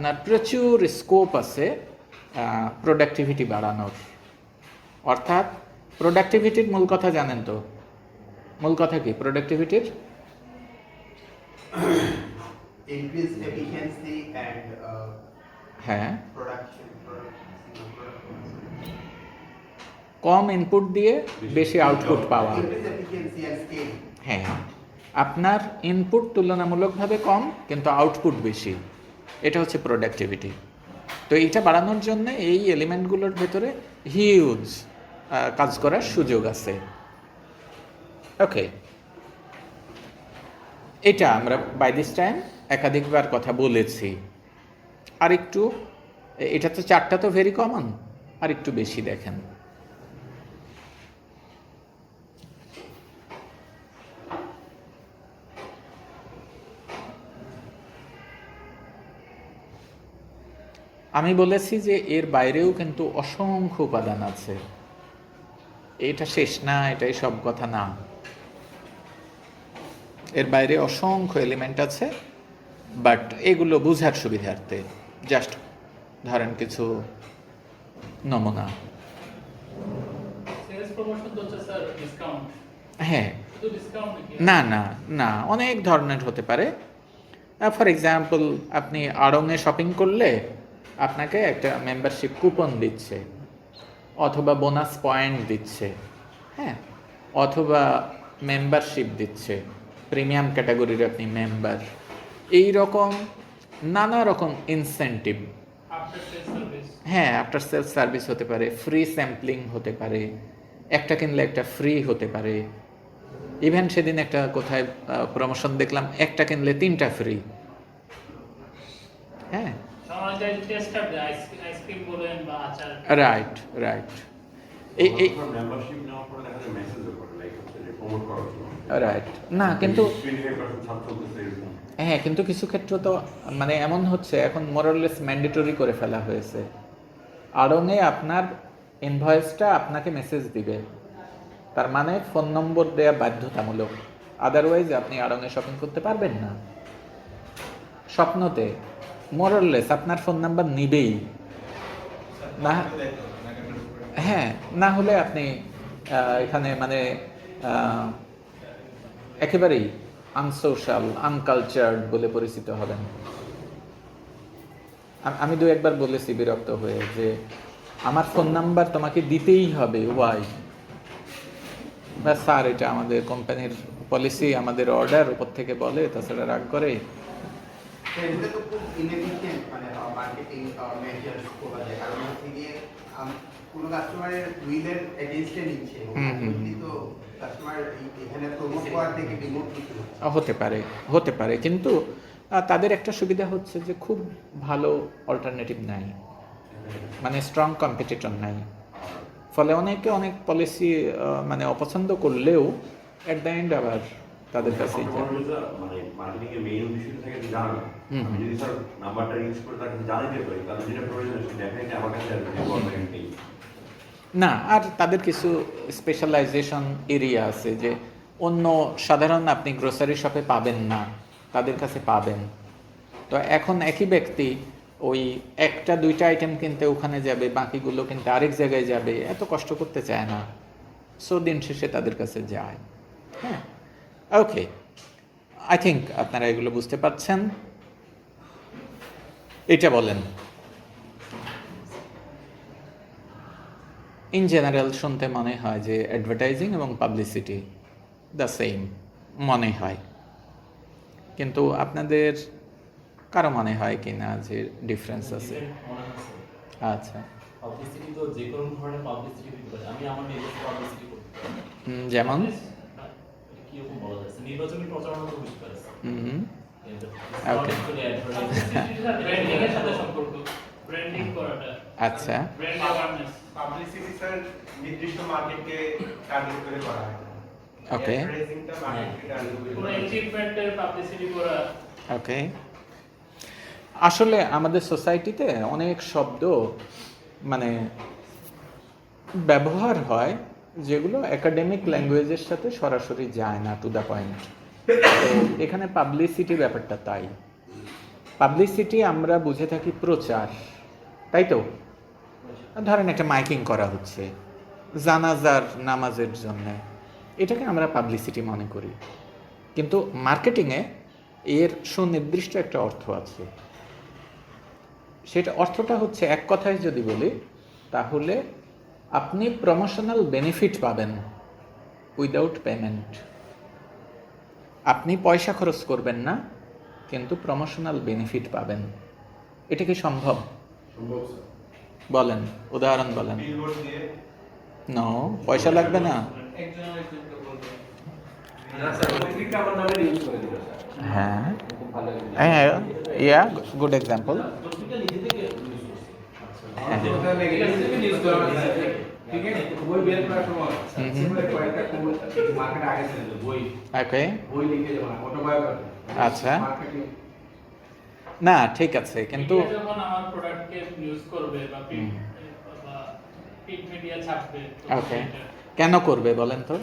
আপনার প্রচুর স্কোপ আছে প্রোডাক্টিভিটি বাড়ানোর। অর্থাৎ প্রোডাক্টিভিটির মূল কথা জানেন তো? মূল কথা কি? প্রোডাক্টিভিটির uh, হ্যাঁ। কম ইনপুট দিয়ে বেশি আউটপুট পাওয়া। scale. হ্যাঁ আপনার ইনপুট তুলনামূলকভাবে কম কিন্তু আউটপুট বেশি। এটা হচ্ছে প্রোডাক্টিভিটি তো এইটা বাড়ানোর জন্য এই এলিমেন্টগুলোর ভেতরে হিউজ কাজ করার সুযোগ আছে। ওকে এটা আমরা বাই দিস টাইম একাধিকবার কথা বলেছি। আর একটু এটা তো চারটা তো ভেরি কমন আর একটু বেশি দেখেন। আমি বলেছি যে এর বাইরেও কিন্তু অসংখ্য উপাদান আছে। এটা শেষ না এটাই সব কথা না। এর বাইরে অসংখ্য এলিমেন্ট আছে বাট এগুলো বুঝার সুবিধার্থে জাস্ট ধরেন কিছু নমুনা। হ্যাঁ। না না না অনেক ধরনের হতে পারে। ফর এক্সাম্পল আপনি আড়ংয়ে শপিং করলে আপনাকে একটা মেম্বারশিপ কুপন দিচ্ছে অথবা বোনাস পয়েন্ট দিচ্ছে হ্যাঁ? অথবা মেম্বারশিপ দিচ্ছে প্রিমিয়াম ক্যাটাগরির আপনি মেম্বার এই রকম নানা রকম ইনসেন্টিভ হ্যাঁ আফটার সেলস সার্ভিস হতে পারে ফ্রি স্যাম্পলিং হতে পারে একটা কিনলে একটা ফ্রি হতে পারে। ইভেন সেদিন একটা কোথায় প্রমোশন দেখলাম একটা কিনলে তিনটা ফ্রি হ্যাঁ? সমাজ যায় আইসক্রিম বলেন বা আচার। রাইট রাইট এই এই মেম্বারশিপ নেওয়ার পরে দেখা যায় মেসেজও করে লাইক হচ্ছে যে প্রমোট করার জন্য। রাইট না কিন্তু হ্যাঁ কিন্তু কিছু ক্ষেত্র তো মানে এমন হচ্ছে এখন মোরাললেস ম্যান্ডেটরি করে ফেলা হয়েছে। আড়ংয়ে আপনার ইনভয়েসটা আপনাকে মেসেজ দিবে। তার মানে ফোন নম্বর দেয়া বাধ্যতামূলক। আদারওয়াইজ আপনি আড়ংয়ে শপিং করতে পারবেন না। স্বপ্নতে মোরাললেস আপনার ফোন নাম্বার নিবেই। না হ্যাঁ না হলে আপনি এখানে মানে একেবারেই আনসোশ্যাল আনকালচার্ড বলে পরিচিত হবেন। আমি দু একবার বলেছি বিরক্ত হয়ে যে আমার ফোন নাম্বার তোমাকে দিতেই হবে ওয়াই বা স্যার, এটা আমাদের কোম্পানির পলিসি আমাদের অর্ডার উপর থেকে বলে, তাছাড়া রাগ করে। এগুলো তো খুব inefficient মানে মার্কেটিং মেজার্স বলা যায়। কারণ হচ্ছে গিয়ে কোনো কাস্টমারের উইলের এগেনস্টে নিচ্ছে। তো কাস্টমার এখানে প্রমোট করার থেকে ডিমোট কিছু হচ্ছে। আহ, হতে পারে হতে পারে। কিন্তু তাদের একটা সুবিধা হচ্ছে যে খুব ভালো অল্টারনেটিভ নাই। মানে স্ট্রং কম্পিটিটর নাই। ফলে অনেকে অনেক পলিসি মানে অপছন্দ করলেও অ্যাট দ্য এন্ড আবার তাদের মানে কাছে নেই না আর তাদের কিছু স্পেশালাইজেশন এরিয়া আছে যে অন্য সাধারণ আপনি গ্রোসারি শপে পাবেন না তাদের কাছে পাবেন। তো এখন একই ব্যক্তি ওই একটা দুইটা আইটেম কিনতে ওখানে যাবে বাকিগুলো কিনতে আরেক জায়গায় যাবে এত কষ্ট করতে চায় না। সো দিন শেষে তাদের কাছে যায়। হ্যাঁ? ওকে আই থিঙ্ক আপনারা এগুলো বুঝতে পারছেন। এটা বলেন। ইন জেনারেল শুনতে মনে হয় যে অ্যাডভার্টাইজিং এবং পাবলিসিটি দ্য সেম মনে হয়। কিন্তু আপনাদের কারও মনে হয় কি না যে ডিফারেন্স আছে? আচ্ছা। পাবলিসিটি তো যে কোনো ধরনের পাবলিসিটি আমি আমার নিজস্ব পাবলিসিটি করতে পারি। হুম, যেমন? কীরকম বলা যাচ্ছে নির্বাচনী প্রচারণা তো বুঝতে পারছি। হুম কিন্তু Okay. actually advertising- ব্র্যান্ডিং এর সাথে সম্পর্ক ব্র্যান্ডিং করাটা আচ্ছা। ব্র্যান্ড অ্যাওয়ারনেস পাবলিসিটি স্যার নির্দিষ্ট মার্কেটকে টার্গেট করে করা হয়। Okay. অ্যাডভার্টাইজিংটা মার্কেটকে টার্গেট করে কোনো অ্যাচিভমেন্টের পাবলিসিটি করা। ওকে আসলে আমাদের সোসাইটিতে অনেক শব্দ মানে ব্যবহার হয় যেগুলো একাডেমিক ল্যাঙ্গুয়েজের সাথে সরাসরি যায় না টু দ্য পয়েন্ট এখানে পাবলিসিটি ব্যাপারটা তাই। পাবলিসিটি আমরা বুঝে থাকি প্রচার, তাই তো? ধরেন একটা মাইকিং করা হচ্ছে, জানাজার নামাজের জন্য। এটাকে আমরা পাবলিসিটি মনে করি। কিন্তু মার্কেটিংয়ে এর সুনির্দিষ্ট একটা অর্থ আছে। সেটা অর্থটা হচ্ছে এক কথায় যদি বলি, তাহলে আপনি প্রমোশনাল বেনিফিট পাবেন উইদাউট পেমেন্ট আপনি পয়সা খরচ করবেন না কিন্তু প্রমোশনাল বেনিফিট পাবেন। এটা কি সম্ভব? সম্ভব বলেন উদাহরণ বলেন। ন পয়সা লাগবে না। হ্যাঁ। হ্যাঁ ইয়া গুড এক্সাম্পল। হ্যাঁ। ঠিক আছে বই বের করার সময়। সিম্পল কয়েকটা মার্কেট আগে ছিল বই ওকে বই লিখে যাব অটোবায়োগ্রাফি আচ্ছা। মার্কেটিং না ঠিক আছে কিন্তু যখন আমার প্রোডাক্টকে ইউজ করবে বা। প্রিন্ট মিডিয়া ছাপবে ওকে কেন করবে বলেন তো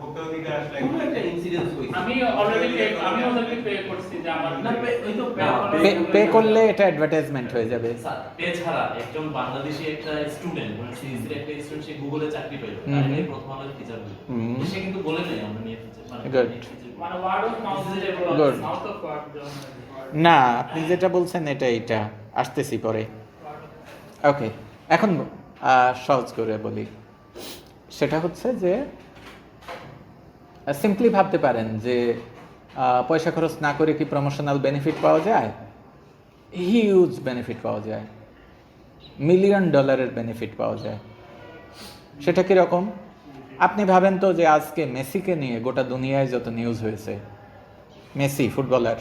স্যার অধিকার আসলে কোনো একটা incidence হয়েছে। আমি অলরেডি পে আমি পে করছি যে আমার না, pay- ওই তো pay না, করার- পে পে করলে এটা অ্যাডভার্টাইজমেন্ট হয়ে যাবে। স্যার, এছাড়া একজন বাংলাদেশি একটা স্টুডেন্ট মানে সিএসসির একটা স্টুডেন্ট সে গুগলে চাকরি পেল হুম। তার আগে প্রথম আলোর টিচার সে কিন্তু বলে নাই আমরা নিয়ে teacher, মানে। মানে ওয়ার্ড অফ মাউথ যেগুলো Good. সাউথ অফ ওয়ার্ড না আপনি যেটা বলছেন এটা এটা আসতেছি পরে। ওকে এখন আহ, সহজ করে বলি। সেটা হচ্ছে যে সিম্পলি ভাবতে পারেন যে পয়সা খরচ না করে কি প্রমোশনাল বেনিফিট পাওয়া যায়? হিউজ বেনিফিট পাওয়া যায়। মিলিয়ন ডলারের বেনিফিট পাওয়া যায়। সেটা কীরকম? আপনি ভাবেন তো যে আজকে মেসিকে নিয়ে গোটা দুনিয়ায় যত নিউজ হয়েছে মেসি ফুটবলার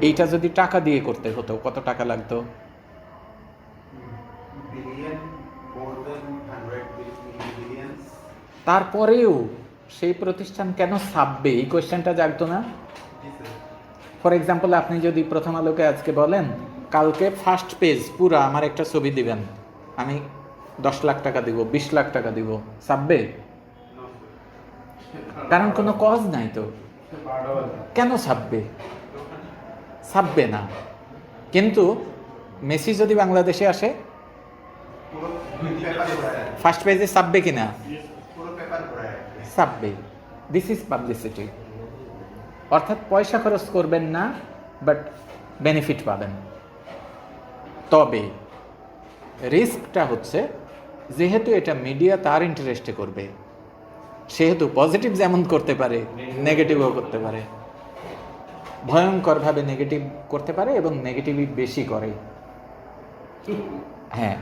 এইটা যদি টাকা দিয়ে করতে হতো কত টাকা লাগতো? তারপরেও সেই প্রতিষ্ঠান কেন ছাপবে? এই কোয়েশ্চেনটা জাগতো না? ফর এক্সাম্পল আপনি যদি প্রথম আলোকে আজকে বলেন কালকে ফার্স্ট পেজ পুরো আমার একটা ছবি দিবেন। আমি দশ লাখ টাকা দিব বিশ লাখ টাকা দিব। ছাপবে? কারণ কোনো কজ নাই তো। কেন ছাপবে? ছাপবে না। কিন্তু মেসি যদি বাংলাদেশে আসে ফার্স্ট পেজে ছাপবে। কিনা? ছাপবে দিস ইজ পাবলিসিটি অর্থাৎ পয়সা খরচ করবেন না বাট বেনিফিট পাবেন। তবে রিস্কটা হচ্ছে, যেহেতু এটা মিডিয়া তার ইন্টারেস্টে করবে, সেহেতু পজিটিভ যেমন করতে পারে নেগেটিভও করতে পারে। ভয়ঙ্করভাবে নেগেটিভ করতে পারে এবং নেগেটিভই বেশি করে। হ্যাঁ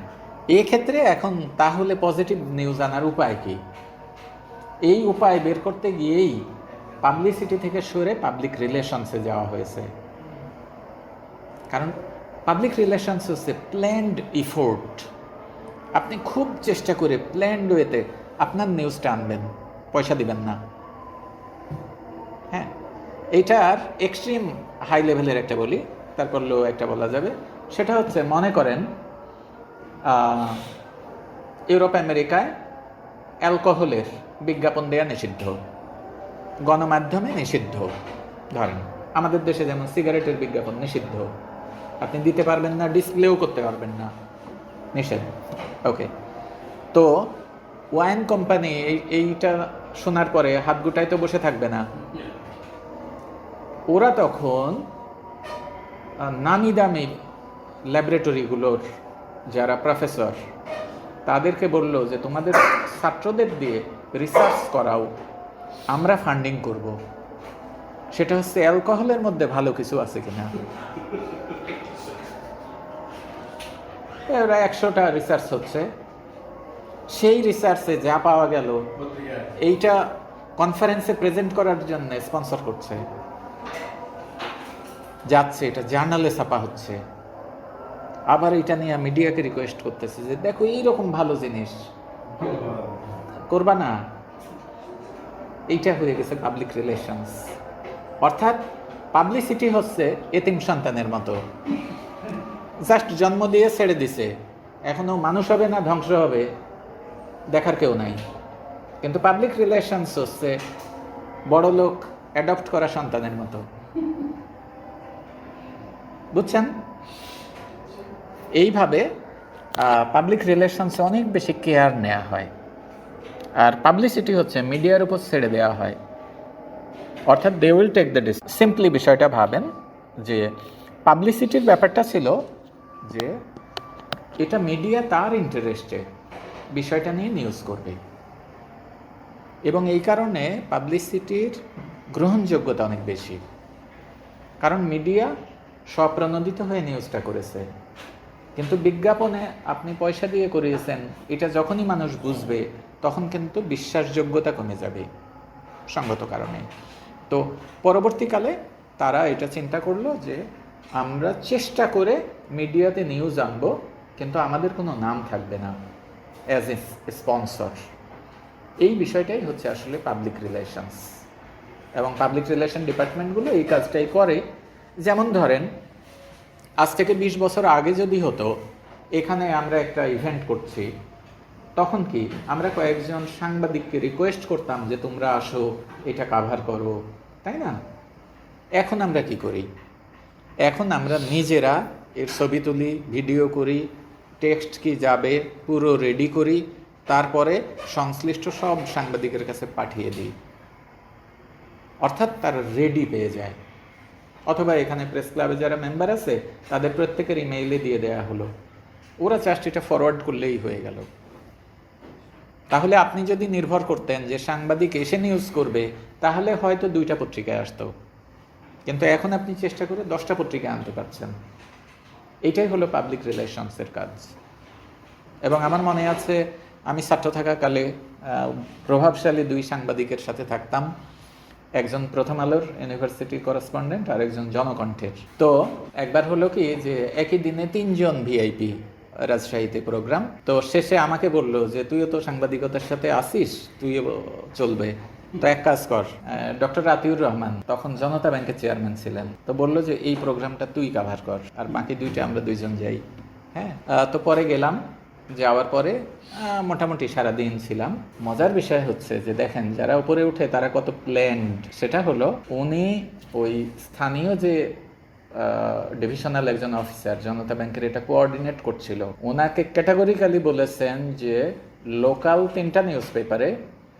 এক্ষেত্রে এখন তাহলে পজিটিভ নিউজ আনার উপায় কি? এই উপায় বের করতে গিয়েই পাবলিসিটি থেকে সরে পাবলিক রিলেশনসে যাওয়া হয়েছে। কারণ পাবলিক রিলেশনস হচ্ছে প্ল্যান্ড ইফোর্ট আপনি খুব চেষ্টা করে প্ল্যান্ড ওয়েতে আপনার নিউজটা আনবেন, পয়সা দিবেন না। হ্যাঁ এইটার এক্সট্রিম হাই লেভেলের একটা বলি, তারপর লো একটা বলা যাবে। সেটা হচ্ছে মনে করেন ইউরোপ আমেরিকায় অ্যালকোহলের বিজ্ঞাপন দেওয়া নিষিদ্ধ। গণমাধ্যমে নিষিদ্ধ। ধরেন, আমাদের দেশে যেমন সিগারেটের বিজ্ঞাপন নিষিদ্ধ। আপনি দিতে পারবেন না, ডিসপ্লেও করতে পারবেন না। নিষেধ। ওকে তো ওয়াইন কোম্পানি এই, এইটা শোনার পরে হাত গুটাই তো বসে থাকবে না। ওরা তখন নামি দামি ল্যাবরেটরিগুলোর যারা প্রফেসর, তাদেরকে বলল যে তোমাদের ছাত্রদের দিয়ে রিসার্চ করাও, আমরা ফান্ডিং করব। সেটা হচ্ছে অ্যালকোহলের মধ্যে ভালো কিছু আছে কিনা। এরা একশোটা রিসার্চ হচ্ছে। সেই রিসার্চে যা পাওয়া গেল, এইটা কনফারেন্সে প্রেজেন্ট করার জন্য স্পন্সর করছে। যাচ্ছে, এটা জার্নালে ছাপা হচ্ছে। আবার এটা নিয়ে মিডিয়াকে রিকোয়েস্ট করতেছে যে, দেখো, এইরকম ভালো জিনিস। করবা না। এইটা হয়ে গেছে পাবলিক রিলেশনস অর্থাৎ পাবলিসিটি হচ্ছে এতিম সন্তানের মতো। জাস্ট জন্ম দিয়ে ছেড়ে দিছে। এখনও মানুষ হবে না, ধ্বংস হবে। দেখার কেউ নাই। কিন্তু পাবলিক রিলেশনস হচ্ছে বড় লোক অ্যাডপ্ট করা সন্তানের মতো। বুঝছেন? এইভাবে পাবলিক রিলেশনসে অনেক বেশি কেয়ার নেওয়া হয়। আর পাবলিসিটি হচ্ছে মিডিয়ার উপর ছেড়ে দেওয়া হয়। অর্থাৎ they will take the this simply বিষয়টা ভাবেন যে পাবলিসিটির ব্যাপারটা ছিল যে এটা মিডিয়া তার ইন্টারেস্টে বিষয়টা নিয়ে নিউজ করবে। এবং এই কারণে পাবলিসিটির গ্রহণযোগ্যতা অনেক বেশি। কারণ মিডিয়া স্বপ্রণোদিত হয়ে নিউজটা করেছে। কিন্তু বিজ্ঞাপনে আপনি পয়সা দিয়ে করিয়েছেন, এটা যখনই মানুষ বুঝবে তখন কিন্তু বিশ্বাসযোগ্যতা কমে যাবে, সঙ্গত কারণে। তো পরবর্তীকালে তারা এটা চিন্তা করল যে, আমরা চেষ্টা করে মিডিয়াতে নিউজ আনব, কিন্তু আমাদের কোনো নাম থাকবে না অ্যাজ এ স্পন্সর এই বিষয়টাই হচ্ছে আসলে পাবলিক রিলেশনস এবং পাবলিক রিলেশন ডিপার্টমেন্টগুলো এই কাজটাই করে। যেমন ধরেন, আজ থেকে বিশ বছর আগে যদি হতো, এখানে আমরা একটা ইভেন্ট করছি তখন কি আমরা কয়েকজন সাংবাদিককে রিকোয়েস্ট করতাম যে তোমরা আসো, এটা কাভার করো, তাই না? এখন আমরা কি করি? এখন আমরা নিজেরা এর ছবি তুলি ভিডিও করি টেক্সট কি যাবে পুরো রেডি করি, তারপরে সংশ্লিষ্ট সব সাংবাদিকের কাছে পাঠিয়ে দিই। অর্থাৎ তারা রেডি পেয়ে যায়। অথবা এখানে প্রেস ক্লাবে যারা মেম্বার আছে, তাদের প্রত্যেকের ইমেইলে দিয়ে দেয়া হলো। ওরা চাষটিটা ফরওয়ার্ড করলেই হয়ে গেল। তাহলে আপনি যদি নির্ভর করতেন যে সাংবাদিক এসে নিউজ করবে, তাহলে হয়তো দুইটা পত্রিকায় আসতো। কিন্তু এখন আপনি চেষ্টা করে দশটা পত্রিকায় আনতে পারছেন। এটাই হলো পাবলিক রিলেশনসের কাজ। এবং আমার মনে আছে, আমি ছাত্র থাকাকালে প্রভাবশালী দুই সাংবাদিকের সাথে থাকতাম। একজন প্রথম আলোর ইউনিভার্সিটি করেসপন্ডেন্ট আর একজন জনকণ্ঠের। তো একবার হলো কি, যে একই দিনে তিনজন ভিআইপি রাজশাহীতে প্রোগ্রাম তো শেষে আমাকে বলল যে, তুইও তো সাংবাদিকতার সাথে আসিস, তুইও চলবে। তো এক কাজ কর ডক্টর রাতিউর রহমান তখন জনতা ব্যাংকের চেয়ারম্যান ছিলেন। তো বলল যে, এই প্রোগ্রামটা তুই কাভার কর, আর বাকি দুইটা আমরা দুইজন যাই। হ্যাঁ তো পরে গেলাম। যাওয়ার পরে মোটামুটি সারা দিন ছিলাম। মজার বিষয় হচ্ছে যে, দেখেন, যারা উপরে উঠে তারা কত প্ল্যান্ড সেটা হলো, উনি ওই স্থানীয় যে ডিভিশনাল একজন অফিসার জনতা ব্যাংকের এটা কোঅর্ডিনেট করছিল। ওনাকে ক্যাটাগরিক্যালি বলেছেন যে লোকাল তিনটা নিউজ পেপারে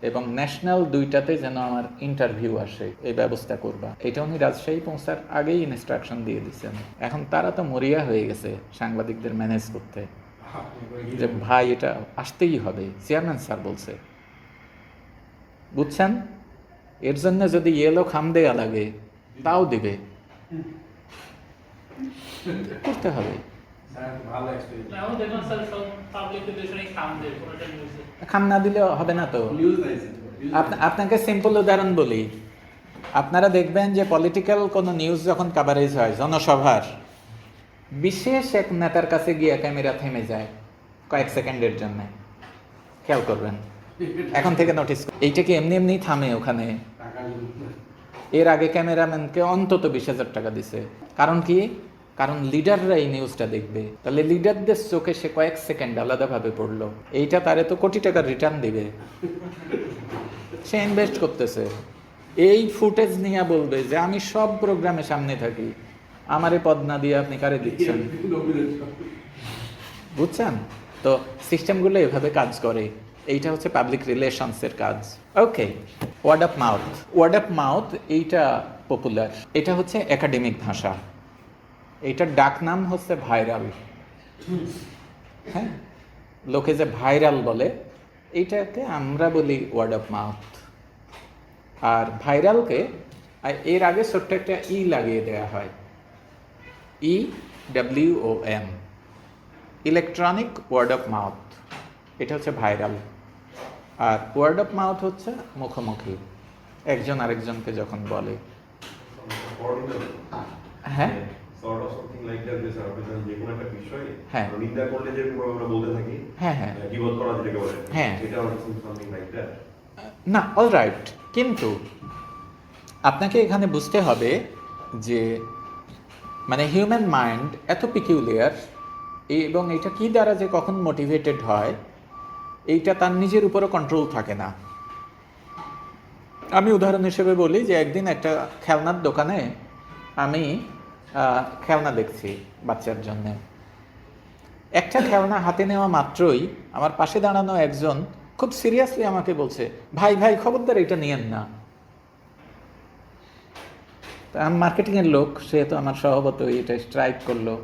এবং ন্যাশনাল দুইটাতে যেন আমার ইন্টারভিউ আসে, এই ব্যবস্থা করবা। এটা উনি রাজশাহী পৌঁছার আগেই ইনস্ট্রাকশন দিয়ে দিচ্ছেন এখন তারা তো মরিয়া হয়ে গেছে সাংবাদিকদের ম্যানেজ করতে। যে ভাই, এটা আসতেই হবে চেয়ারম্যান স্যার বলছে। বুঝছেন? এর জন্য যদি ইয়েলো খাম দেয়া লাগে, তাও দিবে। করতে হবে। এখন দেখলাম স্যার সব পাবলিক রিলেশনে কাম দেয় কোনোটা নিউজে খাম না দিলে হবে না তো? আপনাকে সিম্পল উদাহরণ বলি। আপনারা দেখবেন যে পলিটিক্যাল কোনো নিউজ যখন কাভারেজ হয় জনসভার বিশেষ এক নেতার কাছে গিয়ে ক্যামেরা থেমে যায় কয়েক সেকেন্ডের জন্য। খেয়াল করবেন। এখন থেকে নোটিস এইটা কি এমনি এমনি থামে ওখানে? এর আগে ক্যামেরাম্যানকে অন্তত বিশ হাজার টাকা দিছে। কারণ কি? কারণ লিডাররা এই নিউজটা দেখবে। তাহলে লিডারদের চোখে সে কয়েক সেকেন্ড আলাদাভাবে পড়ল। এইটা তারে তো কোটি টাকার রিটার্ন দিবে। সে ইনভেস্ট করতেছে। এই ফুটেজ নিয়ে বলবে যে, আমি সব প্রোগ্রামে সামনে থাকি। আমারে পদ না দিয়ে আপনি কারে দিচ্ছেন? বুঝছেন? তো সিস্টেমগুলো এভাবে কাজ করে। এইটা হচ্ছে পাবলিক রিলেশনসের কাজ। Okay word of mouth word of mouth এইটা পপুলার এটা হচ্ছে একাডেমিক ভাষা। এইটার ডাক নাম হচ্ছে ভাইরাল হ্যাঁ? লোকে যে ভাইরাল বলে, এইটাকে আমরা বলি ওয়ার্ড অফ মাউথ আর ভাইরালকে এর আগে ছোট্ট একটা ই লাগিয়ে দেওয়া হয়। E W O M electronic word of mouth এটা হচ্ছে ভাইরাল আর ওয়ার্ড অফ মাউথ হচ্ছে মুখোমুখি একজন আরেকজনকে যখন বলে হ্যাঁ হ্যাঁ। হ্যাঁ হ্যাঁ হ্যাঁ। না অল রাইট কিন্তু আপনাকে এখানে বুঝতে হবে যে মানে হিউম্যান মাইন্ড এত পিকিউলিয়ার এবং এটা কি দ্বারা যে কখন মোটিভেটেড হয় এইটা তার নিজের উপরও কন্ট্রোল থাকে না। আমি উদাহরণ হিসেবে বলি যে একদিন একটা খেলনার দোকানে আমি খেলনা দেখছি বাচ্চার জন্য। একটা খেলনা হাতে নেওয়া মাত্রই আমার পাশে দাঁড়ানো একজন খুব সিরিয়াসলি আমাকে বলছে, ভাই ভাই, খবরদার, এটা নিয়েন না। আমি মার্কেটিংয়ের লোক, সে তো আমার স্বভাবত এটা স্ট্রাইক করল।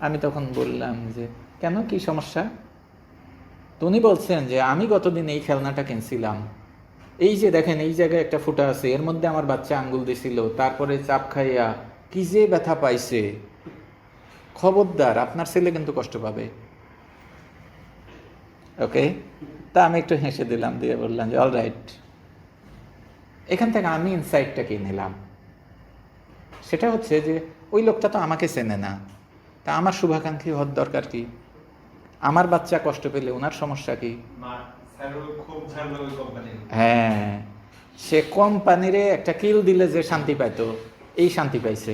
আমি তখন বললাম যে, কেন? কি সমস্যা? তো উনি বলছেন যে, আমি গতদিন এই খেলনাটা কিনছিলাম। এই যে দেখেন, এই জায়গায় একটা ফুটা আছে, এর মধ্যে আমার বাচ্চা আঙ্গুল দিছিল, তারপরে চাপ খাইয়া কি যে ব্যথা পাইছে। খবরদার, আপনার ছেলে কিন্তু কষ্ট পাবে। ওকে তা আমি একটু হেসে দিলাম, দিয়ে বললাম যে অল রাইট এখান থেকে আমি ইনসাইটটা কি নিলাম। সেটা হচ্ছে যে, ওই লোকটা তো আমাকে চেনে না। তা আমার শুভাকাঙ্ক্ষী হওয়ার দরকার কি? আমার বাচ্চা কষ্ট পেলে ওনার সমস্যা কি? হ্যাঁ সে কোম্পানিরে একটা কিল দিলে যে শান্তি পাইতো এই শান্তি পাইছে।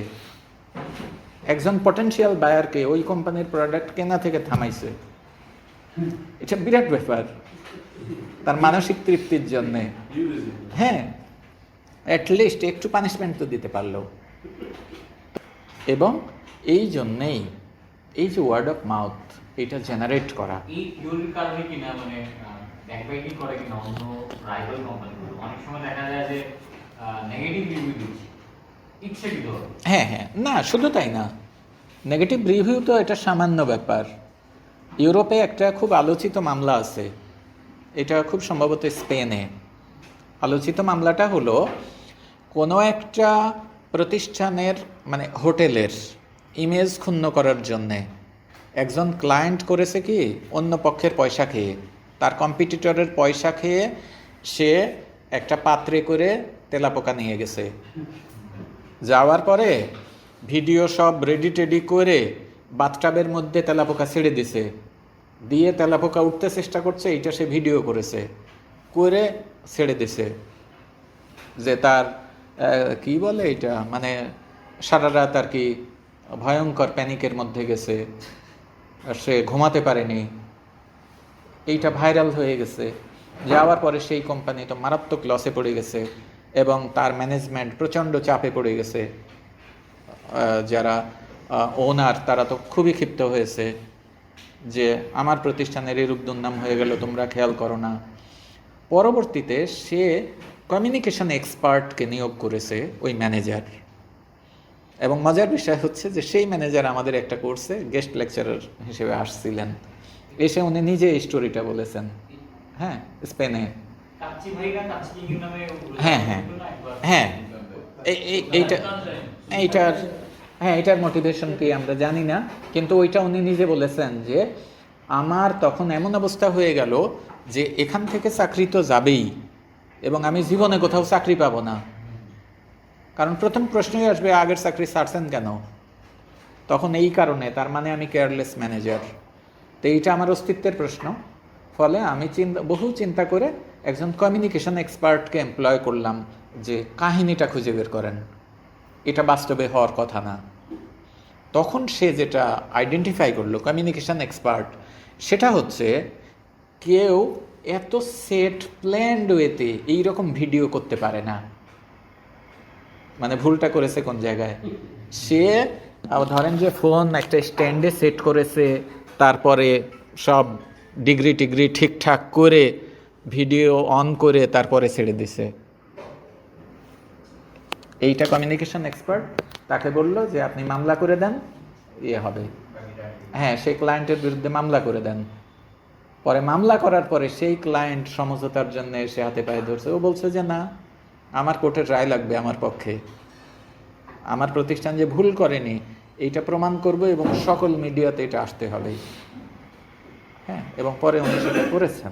একজন পটেনশিয়াল বায়ারকে ওই কোম্পানির প্রোডাক্ট কেনা থেকে থামাইছে। এটা বিরাট ব্যাপার তার মানসিক তৃপ্তির জন্যে। হ্যাঁ অ্যাটলিস্ট একটু পানিশমেন্ট তো দিতে পারল। এবং এই জন্যেই এই যে ওয়ার্ড অফ মাউথ এটা জেনারেট করা। এই থিওরির কারণে কিনা মানে করে কিনা অন্য রাইভাল কোম্পানিগুলো অনেক সময় দেখা যায় যে নেগেটিভ রিভিউ দিচ্ছে। ইচ্ছাকৃত হ্যাঁ হ্যাঁ। না শুধু তাই না। নেগেটিভ রিভিউ তো এটা সামান্য ব্যাপার। ইউরোপে একটা খুব আলোচিত মামলা আছে। এটা খুব সম্ভবত স্পেনে। আলোচিত মামলাটা হলো কোনো একটা প্রতিষ্ঠানের মানে হোটেলের ইমেজ ক্ষুণ্ণ করার জন্যে একজন ক্লায়েন্ট করেছে কি, অন্য পক্ষের পয়সা খেয়ে। তার কম্পিটিটরের পয়সা খেয়ে সে একটা পাত্রে করে তেলাপোকা নিয়ে গেছে। যাওয়ার পরে ভিডিও সব রেডি টেডি করে বাথটাবের মধ্যে তেলাপোকা ছেড়ে দিছে। দিয়ে তেলাপোকা উঠতে চেষ্টা করছে, এইটা সে ভিডিও করেছে। করে ছেড়ে দিছে। যে তার কি বলে এটা? মানে সারা রাত আর কি ভয়ঙ্কর প্যানিকের মধ্যে গেছে। সে ঘুমাতে পারেনি। এইটা ভাইরাল হয়ে গেছে। যাওয়ার পরে সেই কোম্পানি তো মারাত্মক লসে পড়ে গেছে এবং তার ম্যানেজমেন্ট প্রচণ্ড চাপে পড়ে গেছে। যারা ওনার তারা তো খুবই ক্ষিপ্ত হয়েছে যে আমার প্রতিষ্ঠানের এরূপ দুর্নাম হয়ে গেল, তোমরা খেয়াল করো না। পরবর্তীতে সে কমিউনিকেশন এক্সপার্টকে নিয়োগ করেছে ওই ম্যানেজার এবং মজার বিষয় হচ্ছে যে সেই ম্যানেজার আমাদের একটা কোর্সে গেস্ট লেকচারার হিসেবে আসছিলেন। এসে উনি নিজে এই স্টোরিটা বলেছেন। হ্যাঁ স্পেনে। হ্যাঁ, হ্যাঁ। হ্যাঁ। এই- এই- এইটা এইটার হ্যাঁ এটার মোটিভেশন কি আমরা জানি না। কিন্তু ওইটা উনি নিজে বলেছেন যে আমার তখন এমন অবস্থা হয়ে গেল যে এখান থেকে চাকরি তো যাবেই। এবং আমি জীবনে কোথাও চাকরি পাবো না। কারণ প্রথম প্রশ্নই আসবে, আগের চাকরি ছাড়ছেন কেন? তখন এই কারণে, তার মানে আমি কেয়ারলেস ম্যানেজার তো এইটা আমার অস্তিত্বের প্রশ্ন। ফলে আমি চিন্তা, বহু চিন্তা করে একজন কমিউনিকেশন এক্সপার্টকে এমপ্লয় করলাম যে কাহিনীটা খুঁজে বের করেন। এটা বাস্তবে হওয়ার কথা না। তখন সে যেটা আইডেন্টিফাই করল কমিউনিকেশন এক্সপার্ট সেটা হচ্ছে কেউ এত সেট প্ল্যান্ড ওয়েতে এইরকম ভিডিও করতে পারে না। মানে ভুলটা করেছে কোন জায়গায়? সে ধরেন যে ফোন একটা স্ট্যান্ডে সেট করেছে, তারপরে সব ডিগ্রি টিগ্রি ঠিকঠাক করে ভিডিও অন করে তারপরে ছেড়ে দিছে। এইটা কমিউনিকেশন এক্সপার্ট তাকে বলল যে, আপনি মামলা করে দেন ইয়ে হবে। হ্যাঁ সেই ক্লায়েন্টের বিরুদ্ধে মামলা করে দেন। পরে মামলা করার পরে সেই ক্লায়েন্ট সমঝোতার জন্য এসে হাতে পায়ে ধরছে। ও বলছে যে, না আমার কোর্টের রায় লাগবে আমার পক্ষে। আমার প্রতিষ্ঠান যে ভুল করেনি, এইটা প্রমাণ করব এবং সকল মিডিয়াতে এটা আসতে হবে। হ্যাঁ এবং পরে উনি সেটা করেছেন।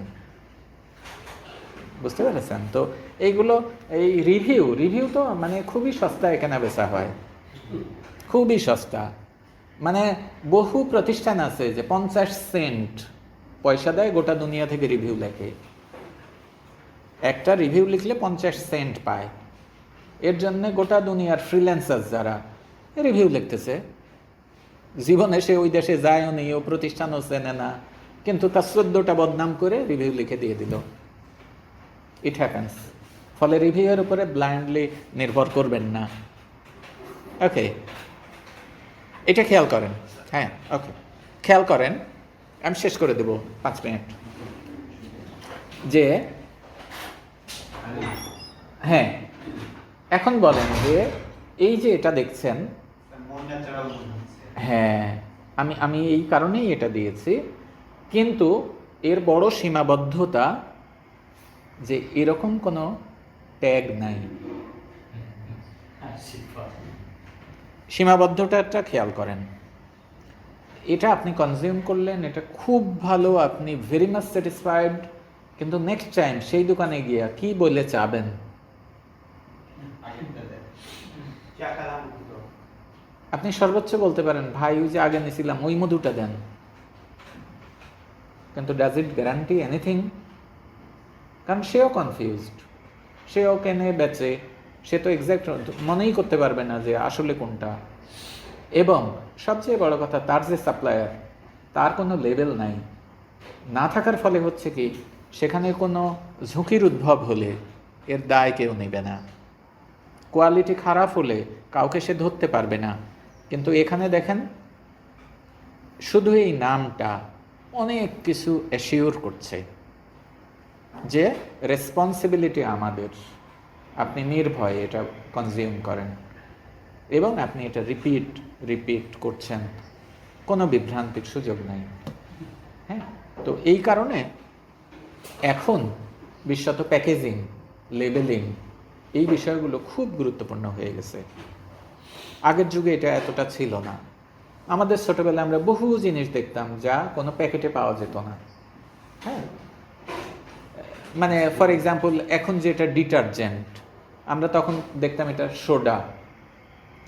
বুঝতে পেরেছেন? তো এইগুলো, এই রিভিউ রিভিউ তো মানে খুবই সস্তা কেনা বেচা হয়। খুবই সস্তা। মানে বহু প্রতিষ্ঠান আছে যে পঞ্চাশ সেন্ট পয়সা দেয় গোটা দুনিয়া থেকে রিভিউ লেখে একটা রিভিউ লিখলে পঞ্চাশ সেন্ট পায়। এর জন্য গোটা দুনিয়ার ফ্রিল্যান্সার যারা রিভিউ লিখতেছে, জীবনে সে ওই দেশে যায়ও নেই, ও প্রতিষ্ঠানও চেনে না, কিন্তু তার চোদ্দটা বদনাম করে রিভিউ লিখে দিয়ে দিল। ইট হ্যাপেন্স ফলে রিভিউয়ের উপরে ব্লাইন্ডলি নির্ভর করবেন না। ওকে এটা খেয়াল করেন। হ্যাঁ ওকে খেয়াল করেন। আমি শেষ করে দেব পাঁচ মিনিট। যে হ্যাঁ এখন বলেন যে এই যে এটা দেখছেন হ্যাঁ আমি আমি এই কারণেই এটা দিয়েছি কিন্তু এর বড় সীমাবদ্ধতা যে এরকম কোনো ট্যাগ নাই। সীমাবদ্ধতাটা খেয়াল করেন এটা আপনি কনজিউম করলেন, এটা খুব ভালো, আপনি ভেরি মাচ স্যাটিসফাইড কিন্তু নেক্সট টাইম সেই দোকানে গিয়া কি বলে চাবেন? আপনি সর্বোচ্চ বলতে পারেন, ভাই, ওই যে আগে নিয়েছিলাম ওই মধুটা দেন। কিন্তু ডাজ ইট গ্যারান্টি এনিথিং কারণ সেও কনফিউজড সেও কেনে বেচে, সে তো এক্স্যাক্ট মনেই করতে পারবে না যে আসলে কোনটা। এবং সবচেয়ে বড় কথা, তার যে সাপ্লায়ার তার কোনো লেভেল নাই। না থাকার ফলে হচ্ছে কি সেখানে কোনো ঝুঁকির উদ্ভব হলে এর দায় কেউ নেবে না। কোয়ালিটি খারাপ হলে কাউকে সে ধরতে পারবে না। কিন্তু এখানে দেখেন, শুধু এই নামটা অনেক কিছু অ্যাসিওর করছে যে রেসপন্সিবিলিটি আমাদের। আপনি নির্ভয়ে এটা কনজিউম করেন এবং আপনি এটা রিপিট রিপিট করছেন। কোনো বিভ্রান্তির সুযোগ নাই। হ্যাঁ? তো এই কারণে এখন বিশ্বত প্যাকেজিং, লেবেলিং এই বিষয়গুলো খুব গুরুত্বপূর্ণ হয়ে গেছে। আগের যুগে এটা এতটা ছিল না। আমাদের ছোটবেলায় আমরা বহু জিনিস দেখতাম যা কোনো প্যাকেটে পাওয়া যেত না। হ্যাঁ? মানে ফর এক্সাম্পল এখন যেটা ডিটারজেন্ট, আমরা তখন দেখতাম এটা সোডা।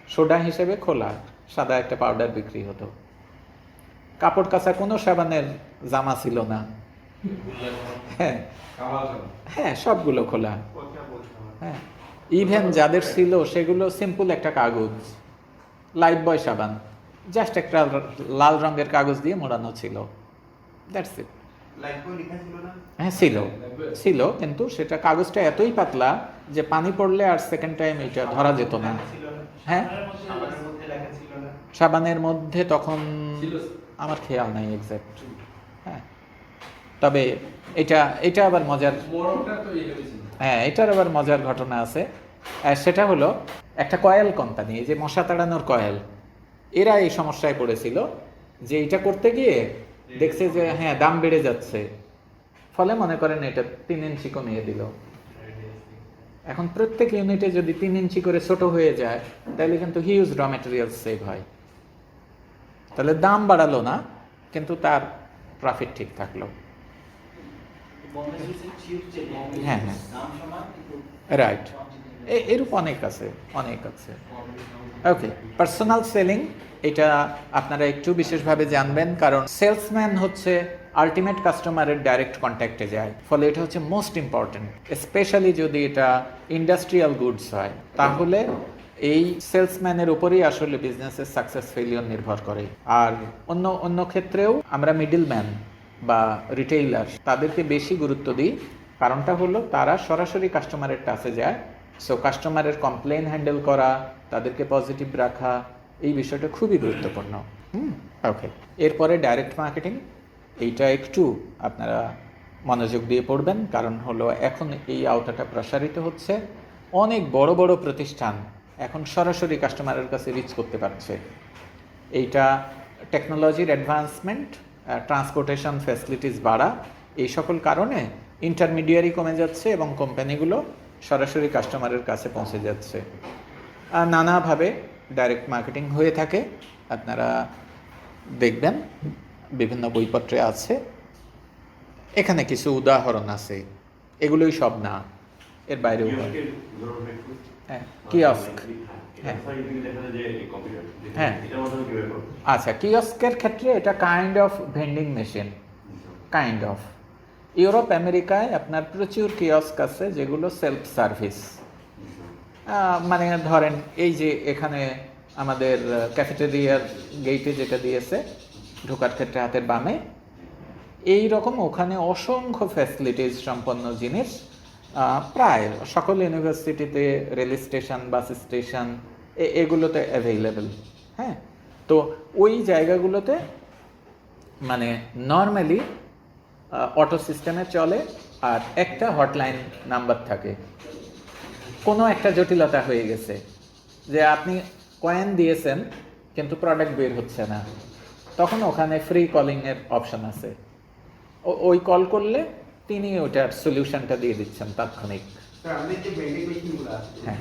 সোডা হিসেবে খোলা, সাদা একটা পাউডার বিক্রি হতো। কাপড় কাচা কোনো সাবানের জামা ছিল না। হ্যাঁ। হ্যাঁ সবগুলো খোলা? হ্যাঁ। ইভেন যাদের ছিল সেগুলো সিম্পল একটা কাগজ। লাইফ বয় সাবান। জাস্ট একটা লাল রঙের কাগজ দিয়ে মোড়ানো ছিল। দ্যাটস ইট লাইফবয় লেখা ছিল না? হ্যাঁ ছিল। ছিল কিন্তু সেটা কাগজটা এতই পাতলা যে পানি পড়লে আর সেকেন্ড টাইম এটা ধরা যেত না? হ্যাঁ। সাবানের মধ্যে লেখা ছিল না? সাবানের মধ্যে তখন আমার খেয়াল নাই এক্সাক্ট হ্যাঁ তবে এটা এটা আবার মজার হ্যাঁ এটার আবার মজার ঘটনা আছে। আর সেটা হলো একটা কয়েল কোম্পানি এই যে মশা তাড়ানোর কয়েল এরা এই সমস্যায় পড়েছিল যে এটা করতে গিয়ে দেখছে যে হ্যাঁ দাম বেড়ে যাচ্ছে। ফলে মনে করেন এটা তিন ইঞ্চি কমিয়ে দিল। এখন প্রত্যেক ইউনিটে যদি তিন ইঞ্চি করে ছোট হয়ে যায় তাহলে কিন্তু হিউজ র মেটেরিয়াল সেভ হয়। তাহলে দাম বাড়ালো না কিন্তু তার প্রফিট ঠিক থাকল। হ্যাঁ হ্যাঁ। রাইট এরূপ অনেক আছে অনেক আছে। ওকে পার্সোনাল সেলিং এটা আপনারা একটু বিশেষভাবে জানবেন, কারণ সেলসম্যান হচ্ছে আলটিমেট কাস্টমারের ডাইরেক্ট কন্ট্যাক্টে যায়, ফলে এটা হচ্ছে মোস্ট ইম্পর্টেন্ট স্পেশালি যদি এটা ইন্ডাস্ট্রিয়াল গুডস হয়, তাহলে এই সেলসম্যানের উপরেই আসলে বিজনেসের সাকসেস ফেলিয়র নির্ভর করে। আর অন্য অন্য ক্ষেত্রেও আমরা মিডল ম্যান বা রিটেইলার তাদেরকে বেশি গুরুত্ব দিই। কারণটা হলো তারা সরাসরি কাস্টমারের কাছে যায়। সো কাস্টমারের কমপ্লেন হ্যান্ডেল করা, তাদেরকে পজিটিভ রাখা, এই বিষয়টা খুবই গুরুত্বপূর্ণ। হুম ওকে এরপরে ডাইরেক্ট মার্কেটিং এইটা একটু আপনারা মনোযোগ দিয়ে পড়বেন। কারণ হলো এখন এই আওতাটা প্রসারিত হচ্ছে। অনেক বড় বড় প্রতিষ্ঠান এখন সরাসরি কাস্টমারের কাছে রিচ করতে পারছে। এইটা টেকনোলজির অ্যাডভান্সমেন্ট ট্রান্সপোর্টেশন ফ্যাসিলিটিস বাড়া এই সকল কারণে ইন্টারমিডিয়ারি কমে যাচ্ছে এবং কোম্পানিগুলো সরাসরি কাস্টমারের কাছে পৌঁছে যাচ্ছে। আর নানাভাবে ডাইরেক্ট মার্কেটিং হয়ে থাকে। আপনারা দেখবেন বিভিন্ন বইপত্রে আছে। এখানে কিছু উদাহরণ আছে। এগুলোই সব না এর বাইরেও হয়। হ্যাঁ কিয়স্ক হ্যাঁ। হ্যাঁ হ্যাঁ। আচ্ছা কিয়স্কের ক্ষেত্রে এটা kind of vending machine kind of Europe আমেরিকায় আপনার প্রচুর কিয়স্ক আছে যেগুলো সেলফ সার্ভিস মানে ধরেন এই যে এখানে আমাদের ক্যাফেটেরিয়ার গেইটে যেটা দিয়েছে ঢোকার ক্ষেত্রে হাতের বামে এই রকম ওখানে অসংখ্য ফ্যাসিলিটিস সম্পন্ন জিনিস প্রায় সকল ইউনিভার্সিটিতে রেল স্টেশন বাস স্টেশন এগুলোতে অ্যাভেইলেবল হ্যাঁ? তো ওই জায়গাগুলোতে মানে নর্মালি অটো সিস্টেমে চলে আর একটা হটলাইন নাম্বার থাকে। কোনো একটা জটিলতা হয়ে গেছে যে আপনি কয়েন দিয়েছেন, কিন্তু প্রোডাক্ট বের হচ্ছে না। তখন ওখানে ফ্রি কলিংয়ের অপশন আছে। ওই কল করলে তিনি ওটার সলিউশনটা দিয়ে দিচ্ছেন তাৎক্ষণিক। আমাদের হ্যাঁ।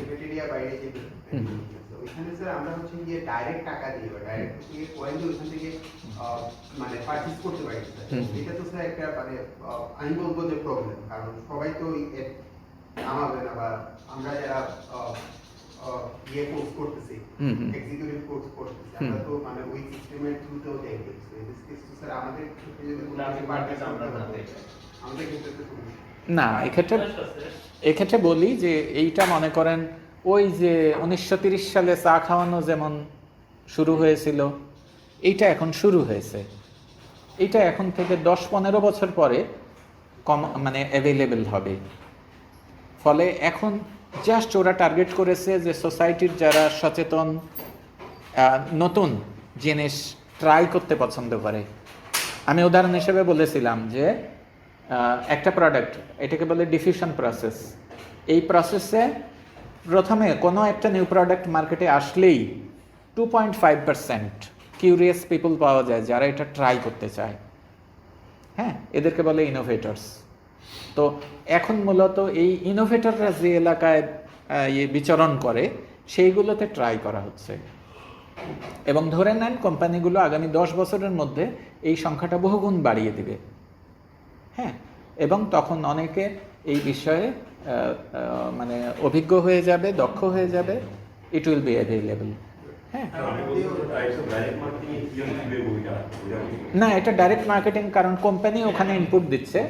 ওইখানে স্যার আমরা হচ্ছে গিয়ে ডাইরেক্ট টাকা দিয়ে বা ডাইরেক্ট কয়েন দিয়ে ওইখান থেকে মানে পারচেজ করতে পারি এটা তো স্যার একটা মানে আমি বলব যে প্রবলেম কারণ সবাই তো এ- না বা আমরা যারা ইয়ে কোর্স করতেছি। হুম, হুম। এক্সিকিউটিভ কোর্স করতেছি। আমরা তো মানে ওই সিস্টেমের থ্রুতেও দেখি স্যার আমাদের ক্ষেত্রে যদি কোনো Classic কিছু market purchase আমরা না আমাদের ক্ষেত্রে না এক্ষেত্রে এক্ষেত্রে বলি যে এইটা মনে করেন ওই যে উনিশশো তিরিশ সালে চা খাওয়ানো যেমন শুরু হয়েছিল এইটা এখন শুরু হয়েছে। এইটা এখন থেকে দশ পনেরো বছর পরে কম মানে অ্যাভেলেবেল হবে। ফলে এখন জাস্ট ওরা টার্গেট করেছে যে সোসাইটির যারা সচেতন নতুন জিনিস ট্রাই করতে পছন্দ করে। আমি উদাহরণ হিসেবে বলেছিলাম যে একটা প্রোডাক্ট এটাকে বলে ডিফিউশন প্রসেস এই প্রসেসে প্রথমে কোনো একটা নিউ প্রোডাক্ট মার্কেটে আসলেই two point five percent curious people পাওয়া যায় যারা এটা ট্রাই করতে চায়। হ্যাঁ এদেরকে বলে ইনোভেটরস তো এখন মূলত এই ইনোভেটররা যে এলাকায় ইয়ে বিচরণ করে সেইগুলোতে ট্রাই করা হচ্ছে। এবং ধরে নেন কোম্পানিগুলো আগামী দশ বছরের মধ্যে এই সংখ্যাটা বহুগুণ বাড়িয়ে দিবে। হ্যাঁ? এবং তখন অনেকে এই বিষয়ে মানে অভিজ্ঞ হয়ে যাবে দক্ষ হয়ে যাবে ইট উইল বি অ্যাভেলেবল হ্যাঁ? না এটা ডাইরেক্ট মার্কেটিং কারণ কোম্পানি ওখানে ইনপুট দিচ্ছে।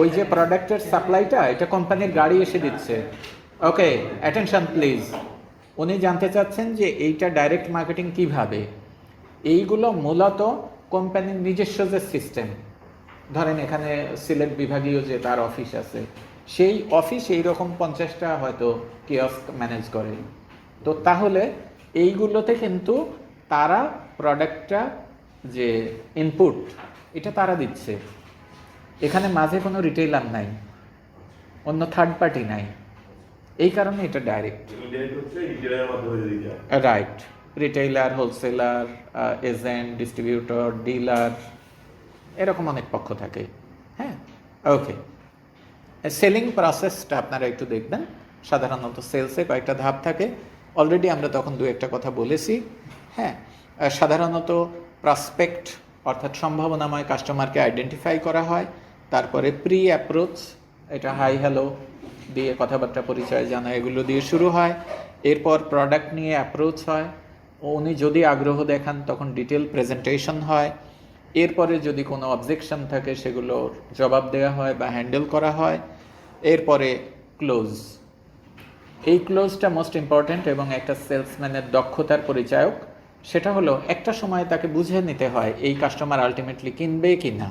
ওই যে প্রোডাক্টের সাপ্লাইটা এটা কোম্পানির গাড়ি এসে দিচ্ছে। ওকে অ্যাটেনশন প্লিজ উনি জানতে চাচ্ছেন যে এইটা ডাইরেক্ট মার্কেটিং কীভাবে? এইগুলো মূলত কোম্পানির নিজস্ব যে সিস্টেম ধরেন এখানে সিলেট বিভাগীয় যে তার অফিস আছে, সেই অফিস এই এইরকম পঞ্চাশটা হয়তো কিয়স্ক ম্যানেজ করে। তো তাহলে এইগুলোতে কিন্তু তারা প্রোডাক্টটা যে ইনপুট এটা তারা দিচ্ছে। এখানে মাঝে কোনো রিটেইলার নাই অন্য থার্ড পার্টি নাই। এই কারণে এটা direct right retailer wholesaler agent distributor dealer এরকম অনেক পক্ষ থাকে। হ্যাঁ? ওকে সেলিং প্রসেসটা আপনারা একটু দেখবেন। সাধারণত সেলসে কয়েকটা ধাপ থাকে। অলরেডি আমরা তখন দু একটা কথা বলেছি। হ্যাঁ? সাধারণত প্রসপেক্ট অর্থাৎ সম্ভাবনাময় কাস্টমারকে আইডেন্টিফাই করা হয়। তারপরে প্রি অ্যাপ্রোচ এটা হাই হ্যালো দিয়ে কথাবার্তা পরিচয় জানা এগুলো দিয়ে শুরু হয়। এরপর প্রোডাক্ট নিয়ে অ্যাপ্রোচ হয়। উনি যদি আগ্রহ দেখান, তখন ডিটেল প্রেজেন্টেশন হয়। এরপরে যদি কোনো অবজেকশন থাকে সেগুলোর জবাব দেওয়া হয় বা হ্যান্ডেল করা হয়। এরপরে ক্লোজ এই ক্লোজটা মোস্ট ইম্পর্ট্যান্ট এবং একটা সেলসম্যানের দক্ষতার পরিচায়ক, সেটা হলো একটা সময় তাকে বুঝে নিতে হয়, এই কাস্টমার আলটিমেটলি কিনবে কি না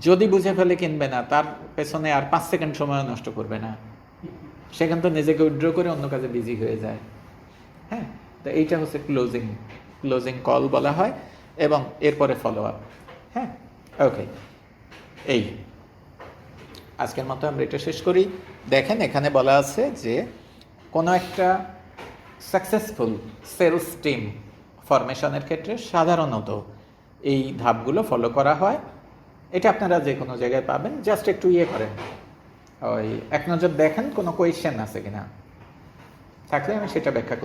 যদি বুঝে ফেলে কিনবে না, তার পেছনে আর পাঁচ সেকেন্ড সময় নষ্ট করবে না। সেখান তো নিজেকে উইড্র করে অন্য কাজে বিজি হয়ে যায়। হ্যাঁ? তো এইটা হচ্ছে ক্লোজিং ক্লোজিং কল বলা হয় এবং এরপরে ফলো আপ হ্যাঁ? ওকে এই। আজকের মতো আমরা এটা শেষ করি। দেখেন এখানে বলা আছে যে কোনো একটা সাকসেসফুল সেলস টিম ফরমেশনের ক্ষেত্রে সাধারণত এই ধাপগুলো ফলো করা হয়। এটা আপনারা যে কোনো জায়গায় পাবেন। জাস্ট একটু ইয়ে করেন। ওই এক নজর দেখেন কোনো কোয়েশ্চেন আছে কিনা। থাকলে আমি সেটা ব্যাখ্যা